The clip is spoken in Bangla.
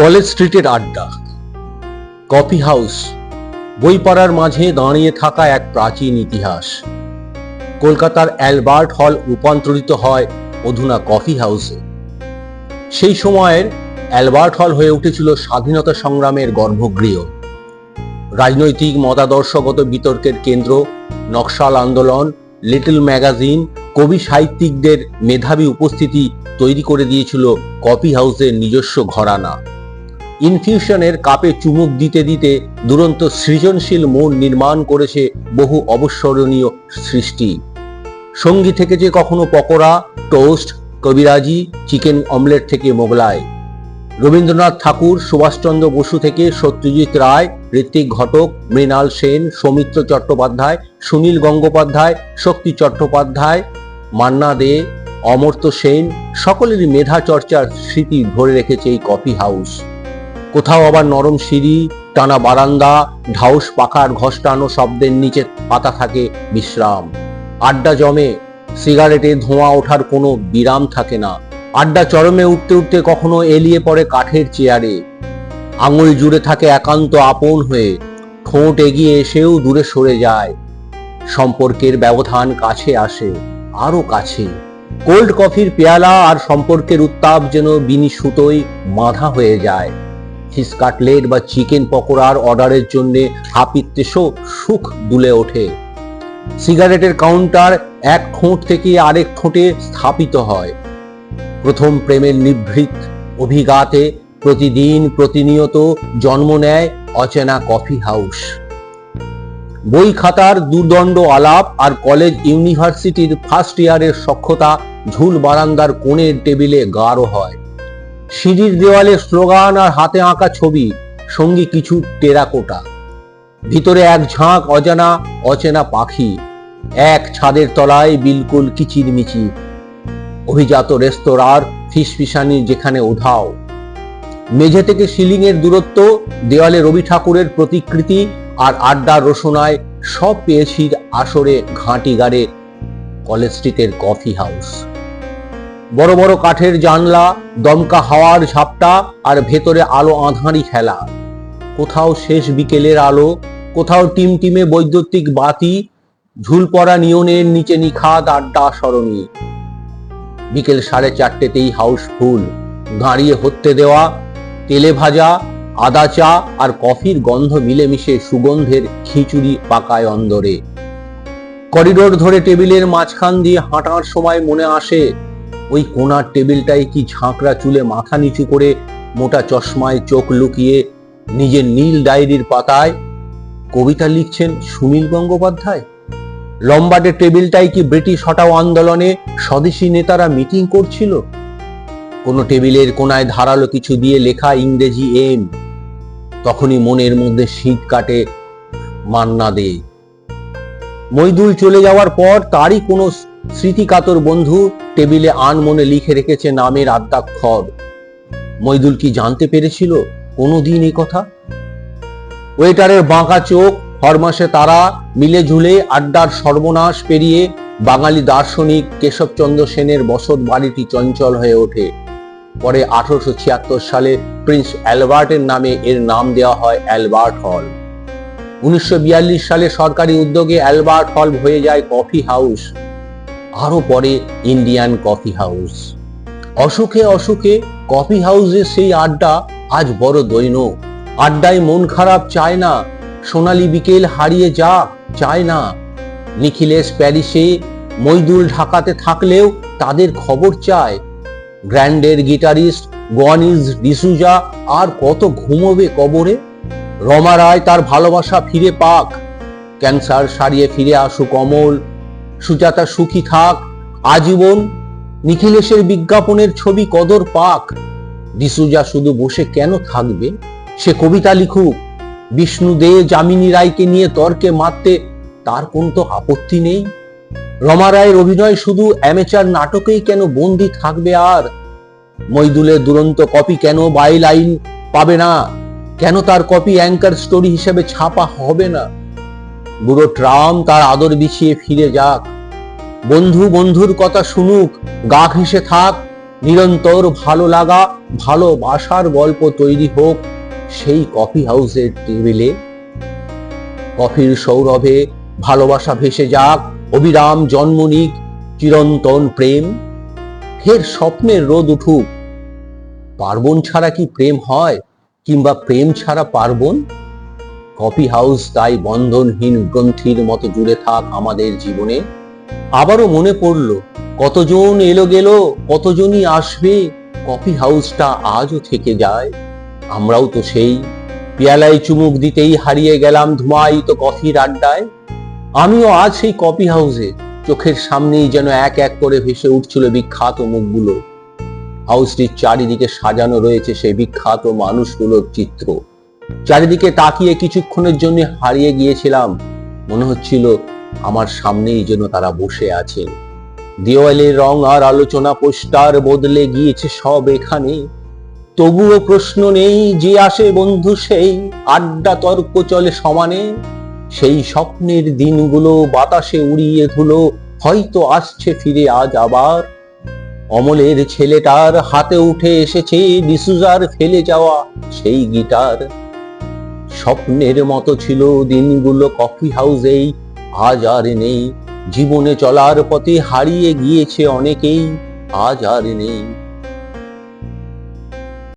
কলেজ স্ট্রিটের আড্ডা। কফি হাউস বই পড়ার মাঝে দাঁড়িয়ে থাকা এক প্রাচীন ইতিহাস। কলকাতার অ্যালবার্ট হল রূপান্তরিত হয় অধুনা কফি হাউসে। সেই সময়ের অ্যালবার্ট হল হয়ে উঠেছিল স্বাধীনতা সংগ্রামের গর্ভগৃহ। রাজনৈতিক মতাদর্শগত বিতর্কের কেন্দ্র, নকশাল আন্দোলন, লিটল ম্যাগাজিন, কবি সাহিত্যিকদের মেধাবী উপস্থিতি তৈরি করে দিয়েছিল কফি হাউসের নিজস্ব ঘরানা। ইনফিউশনের কাপে চুমুক দিতে দিতে দুরন্ত সৃজনশীল মন নির্মাণ করেছে বহু অবস্মরণীয় সৃষ্টি। সঙ্গী থেকে যে কখনো পকোড়া, টোস্ট, কবিরাজি, চিকেন অমলেট থেকে মোগলাই। রবীন্দ্রনাথ ঠাকুর, সুভাষচন্দ্র বসু থেকে সত্যজিৎ রায়, ঋত্বিক ঘটক, মৃণাল সেন, সৌমিত্র চট্টোপাধ্যায়, সুনীল গঙ্গোপাধ্যায়, শক্তি চট্টোপাধ্যায়, মান্না দে, অমর্ত্য সেন, সকলেরই মেধা চর্চার স্মৃতি ধরে রেখেছে এই কফি হাউস। কোথাও আবার নরম সিঁড়ি, টানা বারান্দা, ঢাউস পাখার ঘষ্টানো শব্দের নিচে পাতা থাকে বিশ্রাম। আড্ডা জমে, সিগারেটে ধোঁয়া ওঠার কোনো বিরাম থাকে না। আড্ডা চরমে উঠতে উঠতে কখনো এলিয়ে পড়ে কাঠের চেয়ারে। আঙুল জুড়ে থাকে একান্ত আপন হয়ে, ঠোঁট এগিয়ে এসেও দূরে সরে যায়। সম্পর্কের ব্যবধান কাছে আসে আরও কাছে। কোল্ড কফির পেয়ালা আর সম্পর্কের উত্তাপ যেন বিনি সুতোয় বাঁধা হয়ে যায়। ফিস কাটলেট বা চিকেন পকোড়ার অর্ডারের জন্য হাপিত্যেশও সুখ দুলে ওঠে। সিগারেটের কাউন্টার এক ঠোঁট থেকে আরেক ঠোঁটে স্থাপিত হয়। প্রথম প্রেমের নিভৃত অভিঘাতে প্রতিদিন প্রতিনিয়ত জন্ম নেয় অচেনা কফি হাউস। বই খাতার দুর্দণ্ড আলাপ আর কলেজ ইউনিভার্সিটির ফার্স্ট ইয়ারের সক্ষতা ঝুল বারান্দার কোণের টেবিলে গাঢ় হয়। সিঁড়ির দেওয়ালে স্লোগান আর হাতে আঁকা ছবি, সঙ্গী কিছু টেরাকোটা। ভিতরে এক ঝাঁক অজানা, অচেনা পাখি। এক ছাদের তলায় বিলকুল কিচিরমিচির। অভিজাত রেস্তোরাঁর ফিসফিসানি যেখানে উধাও মেঝে থেকে সিলিং এর দূরত্ব, দেওয়ালে রবি ঠাকুরের প্রতিকৃতি আর আড্ডার রোশনায় সব পেয়েছি আসরে ঘাঁটি গাড়ে কলেজ স্ট্রিটের কফি হাউস। বড় বড় কাঠের জানলা, দমকা হাওয়ার ঝাপটা আর ভেতরে আলো আঁধারি খেলা। কোথাও শেষ বিকেলের আলো, কোথাও টিমটিমে বৈদ্যুতিক বাতি ঝুল পড়া নিয়নের নিচে নিখাদ আড্ডা সরণি। বিকেল সাড়ে চারটেতেই হাউস ফুল, দাঁড়িয়ে হতে দেওয়া, তেলে ভাজা, আদা চা আর কফির গন্ধ মিলেমিশে সুগন্ধের খিচুড়ি পাকায় অন্দরে। করিডোর ধরে টেবিলের মাঝখান দিয়ে হাঁটার সময় মনে আসে ওই কোনার টেবিলটায় কি ঝাঁকড়া চুলে মাথা নিচু করে মোটা চশমায় চোখ লুকিয়ে নিজের নীল ডায়েরির পাতায় কবিতা লিখছেন সুনীল গঙ্গোপাধ্যায়? লম্বাটে টেবিলটাই কি ব্রিটিশ হটাও আন্দোলনে স্বদেশী নেতারা মিটিং করছিল? কোনো টেবিলের কোনায় ধারালো কিছু দিয়ে লেখা ইংরেজি এম। তখনই মনের মধ্যে শীত কাটে মান্না দে। মইদুল চলে যাওয়ার পর তারই কোনো স্মৃতিকাতর বন্ধু টেবিলে আন মনে লিখে রেখেছে নামের আদ্যাক্ষর মইদুল কি জানতে পেরেছিল কোনোদিন এই কথা? ওয়েটারের বাঁকা চোখ, হরমাসে তারা মিলে ঝুলে আড্ডার সর্বনাশ পেরিয়ে বাঙালি দার্শনিক কেশবচন্দ্র সেনের বসত বাড়িটি চঞ্চল হয়ে ওঠে। পরে আঠারোশো ছিয়াত্তর সালে প্রিন্স অ্যালবার্টের নামে এর নাম দেওয়া হয় অ্যালবার্ট হল। উনিশশো বিয়াল্লিশ সালে সরকারি উদ্যোগে অ্যালবার্ট হল হয়ে যায় কফি হাউস। আরও পরে ইন্ডিয়ান কফি হাউস অসুখে অসুখে কফি হাউসের সেই আড্ডা আজ বড় দৈন। আড্ডায় মন খারাপ চায় না, সোনালি বিকেল হারিয়ে যা, চায় না। নিখিলেশ প্যারিসে মইদুল ঢাকাতে থাকলেও তাদের খবর চায়। গ্র্যান্ডের গিটারিস্ট গনিজ ডিসুজা আর কত ঘুমোবে কবরে। রমা রায় তার ভালোবাসা ফিরে পাক। ক্যান্সার সারিয়ে ফিরে আসুক অমল সুজাতা সুখী থাক, আজীবন নিখিলেশের বিজ্ঞাপনের ছবি কদর পাক। ডিসুজা শুধু বসে কেন থাকবে? সে কবিতা লিখুক, বিষ্ণু দে যামিনী রায়কে নিয়ে তর্কে মারতে, তার কোন তো আপত্তি নেই? রমা রায়ের অভিনয় শুধু অ্যামেচার নাটকেই কেন বন্দি থাকবে আর? মইদুলের দুরন্ত কপি কেন বাই লাইন পাবে না? কেন তার কপি অ্যাঙ্কার স্টোরি হিসেবে ছাপা হবে না? বুড়ো ট্রাম তার আদর বিছিয়ে ফিরে যাক। বন্ধু বন্ধুর কথা শুনুক, গা ঘেঁষে থাক, নিরন্তর ভালো লাগা ভালোবাসার গল্প তৈরি হোক সেই কফি হাউসের টেবিলে। কফির সৌরভে ভালোবাসা ভেসে যাক, অবিরাম জন্ম নিক চিরন্তন প্রেম। ফের স্বপ্নের রোদ উঠুক, পার্বণ ছাড়া কি প্রেম হয়, কিংবা প্রেম ছাড়া পার্বণ? কফি হাউস তাই বন্ধনহীন গ্রন্থির মতো জুড়ে থাক আমাদের জীবনে। আবারও মনে পড়ল, কতজন এলো গেল, কতজনই আসবে, কফি হাউসটা আজও থেকে যায়। আমরাও তো সেই, পেয়ালায় চুমুক দিতেই হারিয়ে গেলাম ধুমায়িত কফির আড্ডায়। আমিও আজ সেই কফি হাউসে, চোখের সামনেই যেন এক এক করে ভেসে উঠছিল বিখ্যাত মুখগুলো। হাউসটির চারিদিকে সাজানো রয়েছে সেই বিখ্যাত মানুষগুলোর চিত্র। চারিদিকে তাকিয়ে কিছুক্ষণের জন্য হারিয়ে গিয়েছিলাম। মনে হচ্ছিল আমার সামনেই যেন তারা বসে আছে। দেওয়ালের রং আর আলোচনা পোস্টার বদলে গিয়েছে সব এখানে। তবুও প্রশ্ন নেই যে আসে বন্ধু সেই। আড্ডা তর্ক চলে সমানে। সেই স্বপ্নের দিনগুলো বাতাসে উড়িয়ে ধুলো। হয়তো আসছে ফিরে আজ আবার। অমলের ছেলেটার হাতে উঠে এসেছে, ডিসুজার ফেলে যাওয়া সেই গিটার। স্বপ্নের মতো ছিল দিনগুলো কফি হাউসেই, আজ আর নেই। জীবনে চলার পথে হারিয়ে গিয়েছে অনেকেই, আজ আর নেই।